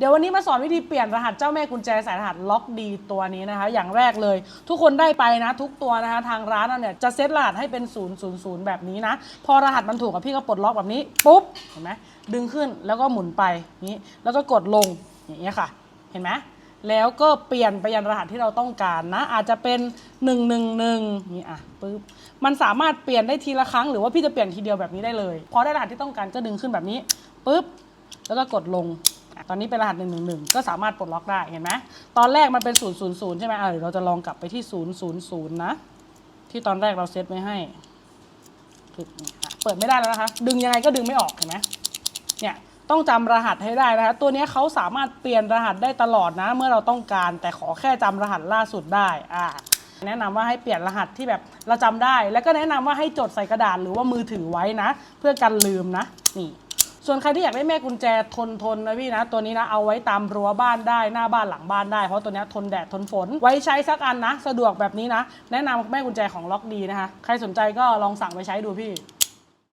เดี๋ยววันนี้มาสอนวิธีเปลี่ยนรหัสเจ้าแม่กุญแจสายรหัสล็อกดีตัวนี้นะคะ อย่างแรกเลย ทุกคนได้ไปนะ ทุกตัวนะคะทางร้านเราเนี่ยจะเซตรหัสให้เป็น 0 0 0 แบบนี้นะ พอรหัสมันถูกกับพี่ก็ปลดล็อกแบบนี้ปุ๊บเห็นไหมดึงขึ้นแล้วก็หมุนไปนี้แล้วก็กดลงอย่างเงี้ยค่ะ เห็นไหมแล้วก็เปลี่ยนไปยันรหัสที่เราต้องการนะ อาจจะเป็น 1 1 1นี่อะปุ๊บมันสามารถเปลี่ยนได้ทีละครั้งหรือว่าพี่จะเปลี่ยนทีเดียวแบบนี้ได้เลยพอได้รหัสที่ต้องการก็ดึงขึ้นแบบนี้ปุ๊บแล้วก็กดลง ตอนนี้เป็นรหัส1 1 1ก็สามารถปลดล็อกได้เห็นไหมตอนแรกมันเป็น 0 0 0 ใช่ไหมอะเดี๋ยวเราจะลองกลับไปที่ 0 0 0 นะ ที่ตอนแรกเราเซตไว้ให้เปิดไม่ได้แล้วนะคะ ดึงยังไงก็ดึงไม่ออกเห็นไหมเนี่ยต้องจำรหัสให้ได้นะคะตัวนี้เขาสามารถเปลี่ยนรหัสได้ตลอดนะ เมื่อเราต้องการ แต่ขอแค่จำรหัสล่าสุดได้อ่าแนะนำว่าให้เปลี่ยนรหัสที่แบบเราจำได้ แล้วก็แนะนำว่าให้จดใส่กระดาษหรือว่ามือถือไว้นะ เพื่อกันลืมนะนี่ ส่วนใครที่อยากได้แม่กุญแจทนทนนะพี่นะตัวนี้นะเอาไว้ตามรั้วบ้านได้หน้าบ้านหลังบ้านได้เพราะตัวนี้ทนแดดทนฝน ไว้ใช้สักอันนะ สะดวกแบบนี้นะ แนะนำแม่กุญแจของล็อกดีนะคะใครสนใจก็ลองสั่งไปใช้ดูพี่